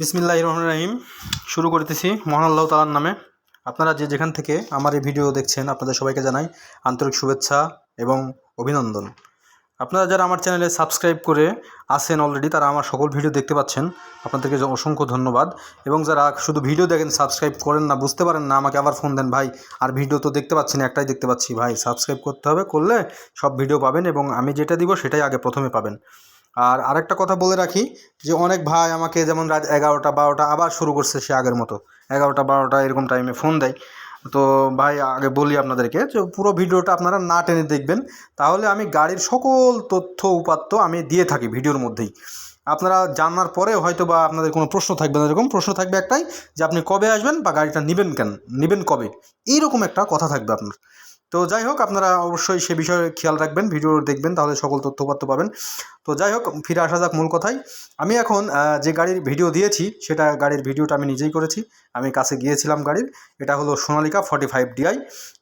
বিসমিল্লাহ রহমান রাহিম। শুরু করতেছি মহান আল্লাহ তালার নামে। আপনারা যে যেখান থেকে আমার এই ভিডিও দেখছেন, আপনাদের সবাইকে জানাই আন্তরিক শুভেচ্ছা এবং অভিনন্দন। আপনারা যারা আমার চ্যানেলে সাবস্ক্রাইব করে আসেন অলরেডি তারা আমার সকল ভিডিও দেখতে পাচ্ছেন। আপনাদেরকে অসংখ্য ধন্যবাদ। এবং যারা শুধু ভিডিও দেখেন, সাবস্ক্রাইব করেন না, বুঝতে পারেন না, আমাকে আবার ফোন দেন, ভাই, আর ভিডিও তো দেখতে পাচ্ছি না, একটাই দেখতে পাচ্ছি। ভাই, সাবস্ক্রাইব করতে হবে, করলে সব ভিডিও পাবেন এবং আমি যেটা দিব সেটাই আগে প্রথমে পাবেন। আর আরেকটা কথা বলে রাখি যে অনেক ভাই আমাকে যেমন রাত এগারোটা, বারোটা আবার শুরু করছে সে আগের মতো। এগারোটা, বারোটা এরকম টাইমে ফোন দেয়। তো ভাই, আগে বলি আপনাদেরকে যে পুরো ভিডিওটা আপনারা না টেনে দেখবেন। তাহলে আমি গাড়ির সকল তথ্য, উপাত্ত আমি দিয়ে থাকি ভিডিওর মধ্যেই। আপনারা জানার পরে হয়তো বা আপনাদের কোনো প্রশ্ন থাকবে না এরকম। প্রশ্ন থাকবে একটাই যে আপনি কবে আসবেন বা গাড়িটা নেবেন কেন? নেবেন কবে? এইরকম একটা কথা থাকবে আপনার। তো যাই হোক, আপনারা অবশ্যই সে বিষয়ে খেয়াল রাখবেন, ভিডিও দেখবেন, তাহলে সকল তথ্যপাত্র পাবেন। তো যাই হোক, ফিরে আসা যাক মূল কথায়। আমি এখন যে গাড়ির ভিডিও দিয়েছি, সেটা গাড়ির ভিডিওটা আমি নিজেই করেছি। আমি কাছে গিয়েছিলাম গাড়ির। এটা হলো সোনালিকা ফর্টি ফাইভ ডিআই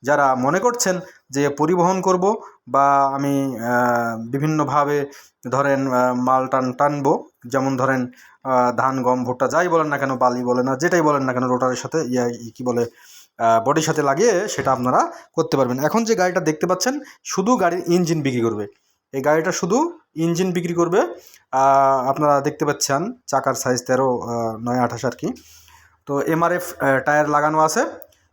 যারা মনে করছেন যে পরিবহন করব বা আমি বিভিন্নভাবে ধরেন মাল টান টানবো, যেমন ধরেন ধান, গম, ভুট্টা, যাই বলেন না কেন, বালি বলে না, যেটাই বলেন না কেন, রোটারের সাথে ইয়া, কী বলে বডির সাথে লাগিয়ে সেটা আপনারা করতে পারবেন। এখন যে গাড়িটা দেখতে পাচ্ছেন, শুধু গাড়ির ইঞ্জিন বিক্রি করবে। এই গাড়িটা শুধু ইঞ্জিন বিক্রি করবে। আপনারা দেখতে পাচ্ছেন, চাকার সাইজ তেরো নয়, আঠাশ আর কি। তো এমআরএফ টায়ার লাগানো আছে।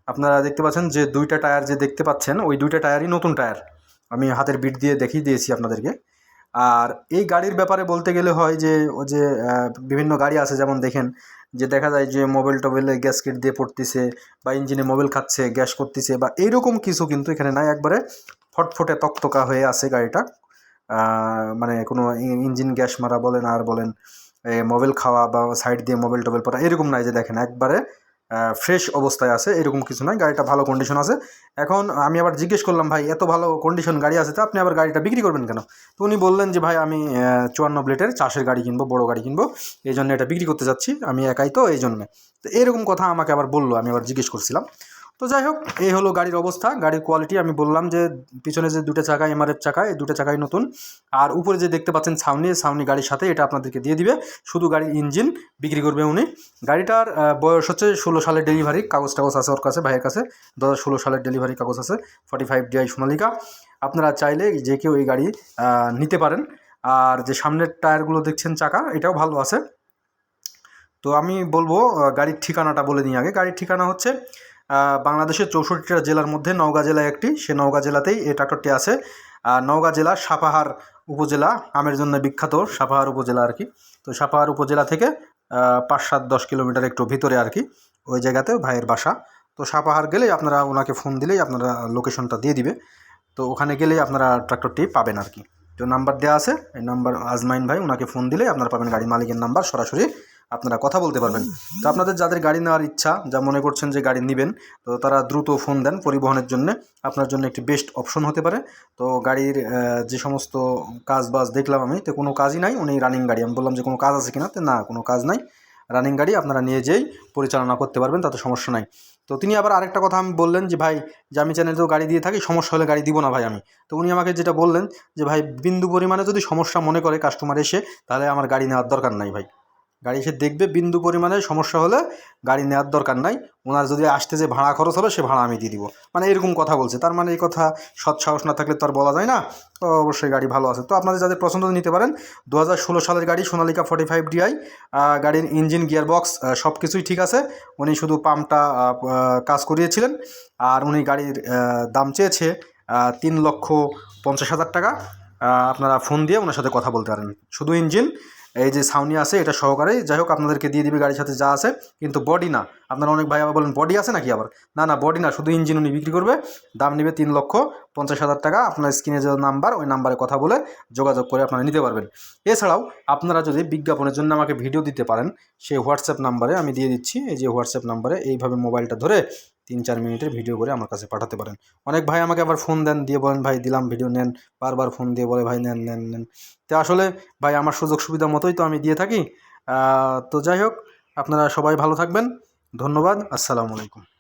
আপনারা দেখতে পাচ্ছেন যে দুইটা টায়ার যে দেখতে পাচ্ছেন, ওই দুইটা টায়ারই নতুন টায়ার আমি হাতের বিট দিয়ে দেখিয়ে দিয়েছি আপনাদেরকে। আর এই গাড়ির ব্যাপারে বলতে গেলে হয় যে, ও যে বিভিন্ন গাড়ি আছে, যেমন দেখেন, যে দেখা যায় যে মোবাইল টোবাইলে গ্যাস কিট দিয়ে পড়তেছে বা ইঞ্জিনে মোবাইল খাচ্ছে গ্যাস করতেছে বা এইরকম কিছু কিন্তু এখানে নাই। একবারে ফটফটে তকতকা হয়ে আছে গাড়িটা। মানে কোনো ইঞ্জিন গ্যাস মারা বলেন, আর বলেন মোবাইল খাওয়া বা সাইড দিয়ে মোবাইল টোবাইল পড়া, এরকম নাই যে দেখেন। একবারে ফ্রেশ অবস্থায় আছে, এরকম কিছু নয়, গাড়িটা ভালো কন্ডিশন আছে। এখন আমি আবার জিজ্ঞেস করলাম, ভাই, এত ভালো কন্ডিশন গাড়ি আছে, তো আপনি আবার গাড়িটা বিক্রি করবেন কেন? তো উনি বললেন যে, ভাই, আমি চুয়ান্ন প্লেটের চাষের গাড়ি কিনবো, বড় গাড়ি কিনবো, এই জন্য এটা বিক্রি করতে যাচ্ছি, আমি একাই তো, এই জন্যে। তো এরকম কথা আমাকে আবার বলল, আমি আবার জিজ্ঞেস করছিলাম। তো যাই হোক, এই হলো গাড়ির অবস্থা। গাড়ির কোয়ালিটি আমি বললাম যে, পিছনে যে দুটো চাকা এমআরএফ চাকা এই দুটো চাকাই নতুন। আর উপরে যে দেখতে পাচ্ছেন ছাউনি ছাউনি গাড়ির সাথে এটা আপনাদেরকে দিয়ে দিবে। শুধু গাড়ির ইঞ্জিন বিক্রি করবে উনি। গাড়িটার বয়স হচ্ছে ষোলো সালের ডেলিভারি কাগজ টাগজ আছে ওর কাছে, ভাইয়ের কাছে। দু হাজার ষোলো সালের ডেলিভারি কাগজ আছে ফর্টি ফাইভ ডিআই সোনালিকা। আপনারা চাইলে যে কেউ এই গাড়ি নিতে পারেন। আর যে সামনের টায়ারগুলো দেখছেন চাকা, এটাও ভালো আছে। তো আমি বলব গাড়ির ঠিকানাটা বলে নিই আগে। গাড়ির ঠিকানা হচ্ছে বাংলাদেশের চৌষট্টিটা জেলার মধ্যে নওগাঁ জেলা একটি। সে নওগাঁ জেলাতেই এই ট্রাক্টরটি আছে। নওগাঁ জেলা সাপাহার উপজেলা, আমের জন্য বিখ্যাত সাপাহার উপজেলা আর কি। তো সাপাহার উপজেলা থেকে পাঁচ সাত দশ কিলোমিটার একটু ভিতরে আর কি, ওই জায়গাতে ভাইয়ের বাসা। তো সাপাহার গেলেই আপনারা ওনাকে ফোন দিলেই আপনারা লোকেশনটা দিয়ে দিবে। তো ওখানে গেলেই আপনারা ট্রাক্টরটি পাবেন আর কি। তো নাম্বার দেওয়া আছে, এই নাম্বার আজমাইন ভাই ওনাকে ফোন দিলেই আপনারা পাবেন গাড়ি মালিকের নাম্বার সরাসরি। আপনারা কথা বলতে পারবেন। তো আপনাদের যাদের গাড়ি নেওয়ার ইচ্ছা, যা মনে করছেন যে গাড়ি নেবেন, তো তারা দ্রুত ফোন দেন পরিবহনের জন্য। আপনার জন্য একটি বেস্ট অপশন হতে পারে। তো গাড়ির যে সমস্ত কাজ বাজ দেখলাম আমি, তো কোনো কাজই নাই, উনি রানিং গাড়ি। আমি বললাম যে কোনো কাজ আছে কিনা? তো না, কোনো কাজ নাই। রানিং গাড়ি আপনারা নিয়ে যেয়েই পরিচালনা করতে পারবেন, তাতে সমস্যা নাই। তো তিনি আবার আরেকটা কথা আমি বললেন যে, ভাই, যে আমি চ্যানেলে তো গাড়ি দিয়ে থাকি, সমস্যা হলে গাড়ি দিব না ভাই আমি। তো উনি আমাকে যেটা বললেন যে, ভাই, বিন্দু পরিমাণে যদি সমস্যা মনে করে কাস্টমার এসে, তাহলে আমার গাড়ি নেওয়ার দরকার নাই ভাই। গাড়ি এসে দেখবে, বিন্দু পরিমাণে সমস্যা হলে গাড়ি নেওয়ার দরকার নাই। ওনার যদি আসতে যে ভাড়া খরচ হবে, সে ভাড়া আমি দিয়ে দিব। মানে এরকম কথা বলছে। তার মানে এই কথা সৎ সাহস না থাকলে তো আর বলা যায় না। তো অবশ্যই গাড়ি ভালো আছে। তো আপনাদের যাদের পছন্দ নিতে পারেন। দু হাজার ষোলো সালের গাড়ি, সোনালিকা ফর্টি ফাইভ ডিআই গাড়ির ইঞ্জিন গিয়ার বক্স সব কিছুই ঠিক আছে। উনি শুধু পাম্পটা কাজ করিয়েছিলেন। আর উনি গাড়ির দাম চেয়েছে তিন লক্ষ পঞ্চাশ হাজার টাকা। আপনারা ফোন দিয়ে ওনার সাথে কথা বলতে পারেন। শুধু ইঞ্জিন এই যে সাউনি আছে, এটা সহকারে। যাই হোক, আপনাদেরকে দিয়ে দিবে গাড়ির সাথে যা আছে, কিন্তু বডি না। আপনারা অনেক ভাই আবার বলেন বডি আছে নাকি আবার? না না বডি না, শুধু ইঞ্জিন উনি বিক্রি করবে। দাম নেবে তিন লক্ষ। পঞ্চাশ হাজার টাকা আপনার স্ক্রিনে যে নাম্বার, ওই নাম্বারে কথা বলে যোগাযোগ করে আপনারা নিতে পারবেন। এছাড়াও আপনারা যদি বিজ্ঞাপনের জন্য আমাকে ভিডিও দিতে পারেন, সেই হোয়াটসঅ্যাপ নাম্বারে আমি দিয়ে দিচ্ছি। এই যে হোয়াটসঅ্যাপ নাম্বারে এইভাবে মোবাইলটা ধরে তিন চার মিনিটের ভিডিও করে আমার কাছে পাঠাতে পারেন। অনেক ভাই আমাকে আবার ফোন দেন, দিয়ে বলেন, ভাই, দিলাম ভিডিও, নেন। বারবার ফোন দিয়ে বলে, ভাই, নেন নেন নেন। তো আসলে ভাই, আমার সুযোগ সুবিধা মতোই তো আমি দিয়ে থাকি। তো যাই হোক, আপনারা সবাই ভালো থাকবেন। ধন্যবাদ, আসসালামু আলাইকুম।